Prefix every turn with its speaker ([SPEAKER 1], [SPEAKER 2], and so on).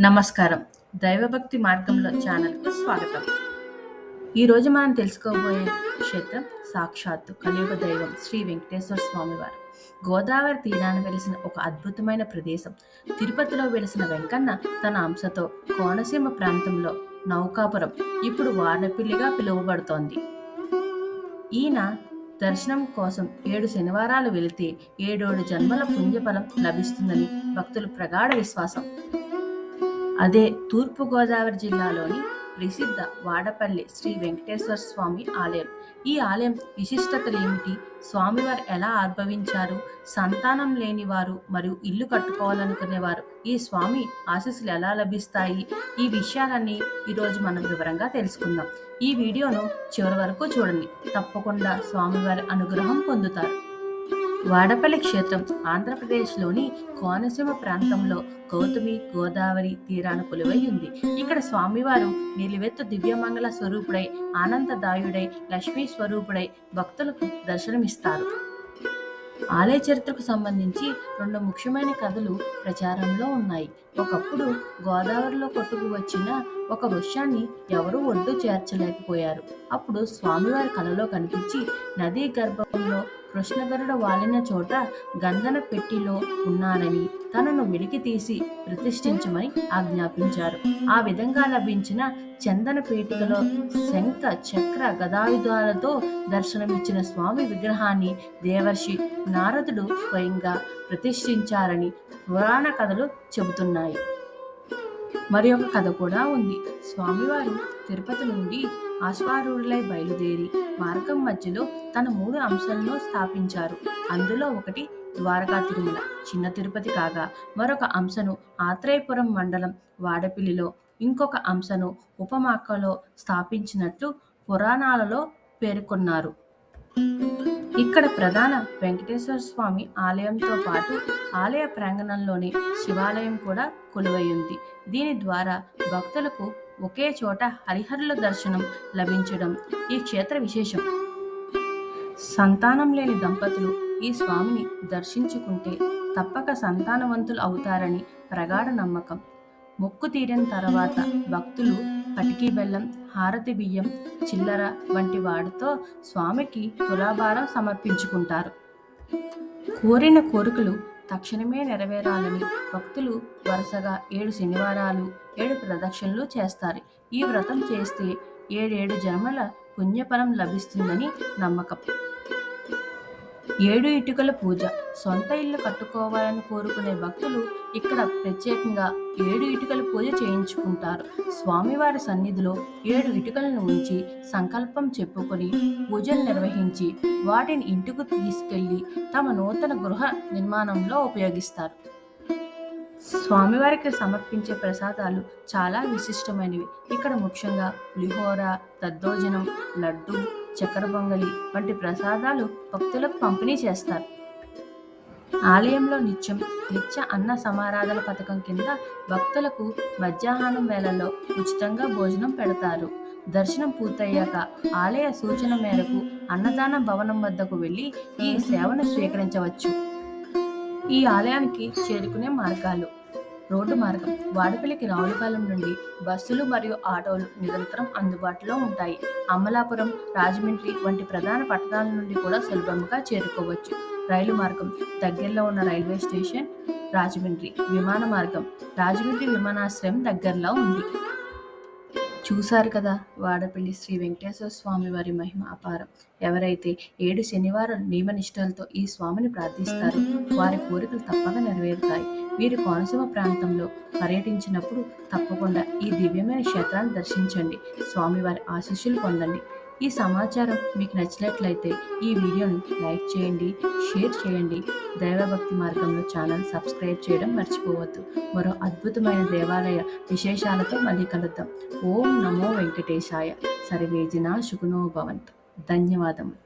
[SPEAKER 1] నమస్కారం. దైవభక్తి మార్గంలో ఛానల్కు స్వాగతం. ఈరోజు మనం తెలుసుకోబోయే క్షేత్రం సాక్షాత్తు కలియుగ దైవం శ్రీ వెంకటేశ్వర స్వామివారు. గోదావరి తీరాన వెలిసిన ఒక అద్భుతమైన ప్రదేశం. తిరుపతిలో వెలిసిన వెంకన్న తన అంశతో కోనసీమ ప్రాంతంలో నౌకాపురం ఇప్పుడు వానపిల్లిగా పిలువబడుతోంది. ఈయన దర్శనం కోసం ఏడు శనివారాలు వెళితే ఏడేడు జన్మల పుణ్యఫలం లభిస్తుందని భక్తుల ప్రగాఢ విశ్వాసం. అదే తూర్పుగోదావరి జిల్లాలోని ప్రసిద్ధ వాడపల్లి శ్రీ వెంకటేశ్వర స్వామి ఆలయం. ఈ ఆలయం విశిష్టతలు ఏమిటి స్వామివారు ఎలా ఆర్భవించారు? సంతానం లేని వారు మరియు ఇల్లు కట్టుకోవాలనుకునేవారు. ఈ స్వామి ఆశీస్సులు ఎలా లభిస్తాయి? ఈ విషయాలన్నీ ఈరోజు మనం వివరంగా తెలుసుకుందాం. ఈ వీడియోను చివరి వరకు చూడండి. తప్పకుండా స్వామివారి అనుగ్రహం పొందుతారు. వాడపల్లి క్షేత్రం ఆంధ్రప్రదేశ్లోని కోనసీమ ప్రాంతంలో గౌతమి గోదావరి తీరాన కొలువై ఉంది. ఇక్కడ స్వామివారు నిలువెత్తు దివ్యమంగళ స్వరూపుడై ఆనందదాయుడై లక్ష్మీ స్వరూపుడై భక్తులకు దర్శనమిస్తారు. ఆలయ చరిత్రకు సంబంధించి రెండు ముఖ్యమైన కథలు ప్రచారంలో ఉన్నాయి. ఒకప్పుడు గోదావరిలో కొట్టుకు వచ్చిన ఒక వృక్షాన్ని ఎవరూ ఒడ్డు చేర్చలేకపోయారు. అప్పుడు స్వామివారి కలలో కనిపించి నదీ గర్భంలో కృష్ణగరుడ వాలిన చోట గంధన పెట్టిలో ఉన్నానని తనను వెలికి తీసి ప్రతిష్ఠించమని ఆజ్ఞాపించారు. ఆ విధంగా లభించిన చందన పేటికలో శంఖ చక్ర గదాయుధాలతో దర్శనమిచ్చిన స్వామి విగ్రహాన్ని దేవర్షి నారదుడు స్వయంగా ప్రతిష్ఠించారని పురాణ కథలు చెబుతున్నాయి. మరి ఒక కథ కూడా ఉంది. స్వామివారు తిరుపతి నుండి ఆశ్వారూఢులై బయలుదేరి మార్గం మధ్యలో తన మూడు అంశాలను స్థాపించారు. అందులో ఒకటి ద్వారకా తిరుమల. చిన్న తిరుపతి కాగా మరొక అంశను ఆత్రేయపురం మండలం వాడపిల్లిలో ఇంకొక అంశను ఉపమాకలో స్థాపించినట్లు పురాణాలలో పేర్కొన్నారు. ఇక్కడ ప్రధాన వెంకటేశ్వర స్వామి ఆలయంతో పాటు ఆలయ ప్రాంగణంలోని శివాలయం కూడా కొలువైంది దీని ద్వారా భక్తులకు ఒకే చోట హరిహరుల దర్శనం లభించడం ఈ క్షేత్ర విశేషం. సంతానం లేని దంపతులు ఈ స్వామిని దర్శించుకుంటే తప్పక సంతానవంతులు అవుతారని ప్రగాఢ నమ్మకం. మొక్కు తీరిన తర్వాత భక్తులు పటికీ బెల్లం హారతి బియ్యం చిల్లర వంటి వాటితో స్వామికి తులాభారం సమర్పించుకుంటారు. కోరిన కోరికలు తక్షణమే నెరవేరాలని భక్తులు వరుసగా ఏడు శనివారాలు ఏడు ప్రదక్షిణలు చేస్తారు. ఈ వ్రతం చేస్తే ఏడేడు జన్మల పుణ్యఫలం లభిస్తుందని నమ్మకం. ఏడు ఇటుకల పూజ. సొంత ఇల్లు కట్టుకోవాలని కోరుకునే భక్తులు ఇక్కడ ప్రత్యేకంగా ఏడు ఇటుకల పూజ చేయించుకుంటారు. స్వామివారి సన్నిధిలో ఏడు ఇటుకలను ఉంచి సంకల్పం చెప్పుకొని పూజలు నిర్వహించి వాటిని ఇంటికి తీసుకెళ్ళి తమ నూతన గృహ నిర్మాణంలో ఉపయోగిస్తారు. స్వామివారికి సమర్పించే ప్రసాదాలు చాలా విశిష్టమైనవి. ఇక్కడ ముఖ్యంగా పులిహోర దద్దోజనం లడ్డు చక్కెర పొంగలి వంటి ప్రసాదాలు భక్తులకు పంపిణీ చేస్తారు. ఆలయంలో నిత్యం నిత్య అన్న సమారాధన పథకం కింద భక్తులకు మధ్యాహ్నం వేళల్లో ఉచితంగా భోజనం పెడతారు. దర్శనం పూర్తయ్యాక ఆలయ సూచన మేరకు అన్నదాన భవనం వద్దకు వెళ్ళి ఈ సేవను స్వీకరించవచ్చు. ఈ ఆలయానికి చేరుకునే మార్గాలు రోడ్డు మార్గం. వాడపల్లికి రావులపాలెం నుండి బస్సులు మరియు ఆటోలు నిరంతరం అందుబాటులో ఉంటాయి. అమలాపురం రాజమండ్రి వంటి ప్రధాన పట్టణాల నుండి కూడా సులభంగా చేరుకోవచ్చు. రైలు మార్గం. దగ్గరలో ఉన్న రైల్వే స్టేషన్ రాజమండ్రి. విమాన మార్గం. రాజమండ్రి విమానాశ్రయం దగ్గరలో ఉంది. చూశారు కదా? వాడపల్లి శ్రీ వెంకటేశ్వర స్వామి వారి మహిమ అపారం. ఎవరైతే ఏడు శనివారం నియమనిష్టలతో ఈ స్వామిని ప్రార్థిస్తారో వారి కోరికలు తప్పక నెరవేరుతాయి. వీరు కోనసీమ ప్రాంతంలో పర్యటించినప్పుడు తప్పకుండా ఈ దివ్యమైన క్షేత్రాన్ని దర్శించండి. స్వామివారి ఆశీస్సులు పొందండి. ఈ సమాచారం మీకు నచ్చినట్లయితే ఈ వీడియోని లైక్ చేయండి షేర్ చేయండి. దైవభక్తి మార్గంలో ఛానల్ సబ్స్క్రైబ్ చేయడం మర్చిపోవద్దు. మరో అద్భుతమైన దేవాలయ విశేషాలతో మళ్ళీ కలుద్దాం. ఓం నమో వెంకటేశాయ. సర్వేజినా శుకునో భవంతు. ధన్యవాదములు.